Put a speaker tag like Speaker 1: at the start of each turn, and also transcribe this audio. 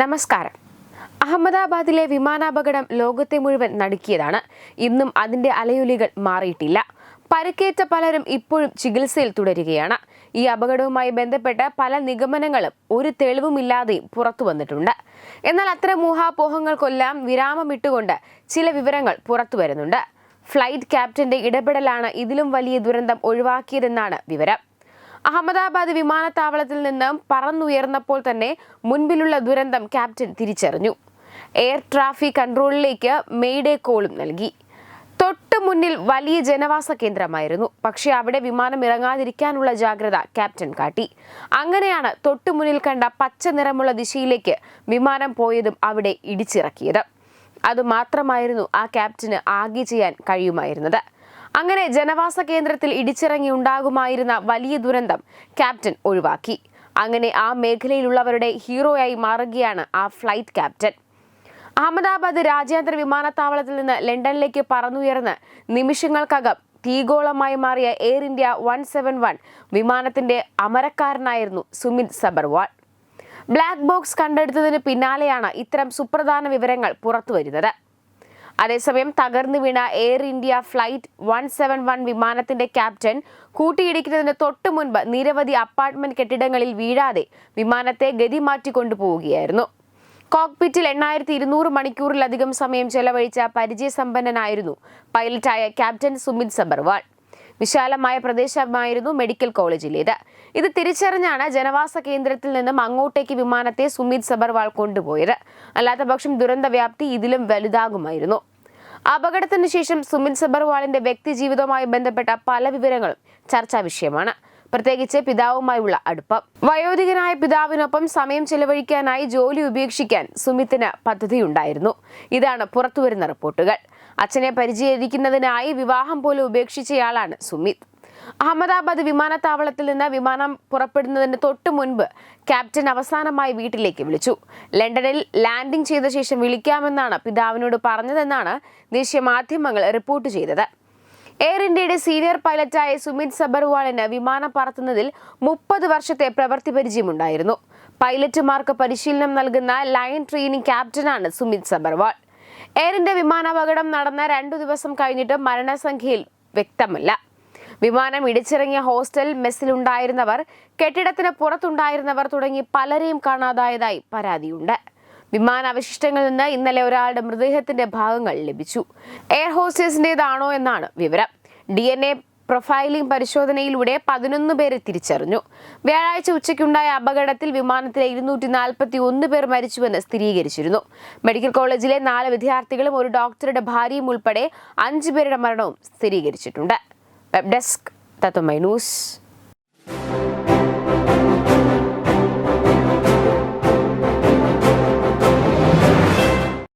Speaker 1: നമസ്കാരം. അഹമ്മദാബാദിലെ വിമാനാപകടം ലോകത്തെ മുഴുവൻ നടുക്കിയതാണ്. ഇന്നും അതിന്റെ അലയൊലികൾ മാറിയിട്ടില്ല. പരിക്കേറ്റ പലരും ഇപ്പോഴും ചികിത്സയിൽ തുടരുകയാണ്. ഈ അപകടവുമായി ബന്ധപ്പെട്ട പല നിഗമനങ്ങളും ഒരു തെളിവുമില്ലാതെയും പുറത്തു വന്നിട്ടുണ്ട്. എന്നാൽ അത്തരം ഊഹാപോഹങ്ങൾക്കെല്ലാം വിരാമമിട്ടുകൊണ്ട് ചില വിവരങ്ങൾ പുറത്തു വരുന്നുണ്ട്. ഫ്ലൈറ്റ് ക്യാപ്റ്റന്റെ ഇടപെടലാണ് ഇതിലും വലിയ ദുരന്തം ഒഴിവാക്കിയതെന്നാണ് വിവരം. അഹമ്മദാബാദ് വിമാനത്താവളത്തിൽ നിന്ന് പറന്നുയർന്നപ്പോൾ തന്നെ മുൻപിലുള്ള ദുരന്തം ക്യാപ്റ്റൻ തിരിച്ചറിഞ്ഞു. എയർ ട്രാഫിക് കൺട്രോളിലേക്ക് മെയ്ഡേ കോളും നൽകി. തൊട്ട് മുന്നിൽ വലിയ ജനവാസ കേന്ദ്രമായിരുന്നു. പക്ഷേ അവിടെ വിമാനം ഇറങ്ങാതിരിക്കാനുള്ള ജാഗ്രത ക്യാപ്റ്റൻ കാട്ടി. അങ്ങനെയാണ് തൊട്ടു മുന്നിൽ കണ്ട പച്ച നിറമുള്ള ദിശയിലേക്ക് വിമാനം പോയതും അവിടെ ഇടിച്ചിറക്കിയത്. അതുമാത്രമായിരുന്നു ആ ക്യാപ്റ്റന് ആകെ ചെയ്യാൻ കഴിയുമായിരുന്നത്. അങ്ങനെ ജനവാസ കേന്ദ്രത്തിൽ ഇടിച്ചിറങ്ങി ഉണ്ടാകുമായിരുന്ന വലിയ ദുരന്തം ക്യാപ്റ്റൻ ഒഴിവാക്കി. അങ്ങനെ ആ മേഖലയിലുള്ളവരുടെ ഹീറോയായി മാറുകയാണ് ആ ഫ്ലൈറ്റ് ക്യാപ്റ്റൻ. അഹമ്മദാബാദ് രാജ്യാന്തര വിമാനത്താവളത്തിൽ നിന്ന് ലണ്ടനിലേക്ക് പറന്നുയർന്ന് നിമിഷങ്ങൾക്കകം തീഗോളമായി മാറിയ Air India one seven one വിമാനത്തിന്റെ അമരക്കാരനായിരുന്നു സുമിത് സബർവാൾ. ബ്ലാക്ക് ബോക്സ് കണ്ടെടുത്തതിന് പിന്നാലെയാണ് ഇത്തരം സുപ്രധാന വിവരങ്ങൾ പുറത്തുവരുന്നത്. അതേസമയം തകർന്നു വീണ Air India flight one seven one വിമാനത്തിന്റെ ക്യാപ്റ്റൻ കൂട്ടിയിടിക്കുന്നതിന് തൊട്ടു മുൻപ് നിരവധി അപ്പാർട്ട്മെന്റ് കെട്ടിടങ്ങളിൽ വീഴാതെ വിമാനത്തെ ഗതി മാറ്റിക്കൊണ്ടുപോവുകയായിരുന്നു കോക്പിറ്റിൽ എണ്ണായിരത്തി ഇരുന്നൂറ് മണിക്കൂറിലധികം സമയം ചെലവഴിച്ച പരിചയസമ്പന്നനായിരുന്നു. പൈലറ്റായ ക്യാപ്റ്റൻ സുമിത് സബർവാൾ. വിശാലമായ പ്രദേശമായിരുന്നു മെഡിക്കൽ കോളേജിലേത്. ഇത് തിരിച്ചറിഞ്ഞാണ് ജനവാസ കേന്ദ്രത്തിൽ നിന്നും അങ്ങോട്ടേക്ക് വിമാനത്തെ സുമിത് സബർവാൾ കൊണ്ടുപോയത്. അല്ലാത്ത പക്ഷം ദുരന്ത വ്യാപ്തി ഇതിലും വലുതാകുമായിരുന്നു. അപകടത്തിന് ശേഷം സുമിത് സബർവാളിന്റെ വ്യക്തി ജീവിതവുമായി ബന്ധപ്പെട്ട പല വിവരങ്ങളും ചർച്ചാ വിഷയമാണ്. പ്രത്യേകിച്ച് പിതാവുമായുള്ള അടുപ്പം. വയോധികനായ പിതാവിനൊപ്പം സമയം ചെലവഴിക്കാനായി ജോലി ഉപേക്ഷിക്കാൻ സുമിത്തിന് പദ്ധതിയുണ്ടായിരുന്നു. ഇതാണ് പുറത്തുവരുന്ന റിപ്പോർട്ടുകൾ. അച്ഛനെ പരിചയിക്കുന്നതിനായി വിവാഹം പോലും ഉപേക്ഷിച്ചയാളാണ് സുമിത്. അഹമ്മദാബാദ് വിമാനത്താവളത്തിൽ നിന്ന് വിമാനം പുറപ്പെടുന്നതിന് തൊട്ടു മുൻപ് ക്യാപ്റ്റൻ അവസാനമായി വീട്ടിലേക്ക് വിളിച്ചു. ലണ്ടനിൽ ലാൻഡിംഗ് ചെയ്ത ശേഷം വിളിക്കാമെന്നാണ് പിതാവിനോട് പറഞ്ഞതെന്നാണ് ദേശീയ മാധ്യമങ്ങൾ റിപ്പോർട്ട് ചെയ്തത്. എയർ ഇന്ത്യയുടെ സീനിയർ പൈലറ്റായ സുമിത് സബർവാളിന് വിമാനം പറത്തുന്നതിൽ മുപ്പത് വർഷത്തെ പ്രവൃത്തി പരിചയമുണ്ടായിരുന്നു. പൈലറ്റുമാർക്ക് പരിശീലനം നൽകുന്ന ലയൺ ട്രെയിനിങ് ക്യാപ്റ്റനാണ് സുമിത് സബർവാൾ. എയർ ഇന്ത്യ വിമാനാപകടം നടന്ന രണ്ടു ദിവസം കഴിഞ്ഞിട്ട് മരണസംഖ്യയിൽ വ്യക്തമല്ല. വിമാനം ഇടിച്ചിറങ്ങിയ ഹോസ്റ്റൽ മെസ്സിലുണ്ടായിരുന്നവർ കെട്ടിടത്തിന് പുറത്തുണ്ടായിരുന്നവർ തുടങ്ങി പലരെയും കാണാതായതായി പരാതിയുണ്ട്. വിമാനാവശിഷ്ടങ്ങളിൽ നിന്ന് ഇന്നലെ ഒരാളുടെ മൃതദേഹത്തിന്റെ ഭാഗങ്ങൾ ലഭിച്ചു. എയർ ഹോസ്റ്റേഴ്സിന്റേതാണോ എന്നാണ് വിവരം. ഡി എൻ എ പ്രൊഫൈലിംഗ് പരിശോധനയിലൂടെ പതിനൊന്ന് പേരെ തിരിച്ചറിഞ്ഞു. വ്യാഴാഴ്ച ഉച്ചയ്ക്കുണ്ടായ അപകടത്തിൽ വിമാനത്തിലെ ഇരുന്നൂറ്റി നാൽപ്പത്തി ഒന്ന് പേർ മരിച്ചുവെന്ന് സ്ഥിരീകരിച്ചിരുന്നു. മെഡിക്കൽ കോളേജിലെ നാല് വിദ്യാർത്ഥികളും ഒരു ഡോക്ടറുടെ ഭാര്യയും ഉൾപ്പെടെ അഞ്ചു പേരുടെ മരണവും സ്ഥിരീകരിച്ചിട്ടുണ്ട്. Web desk Tatwamayi news.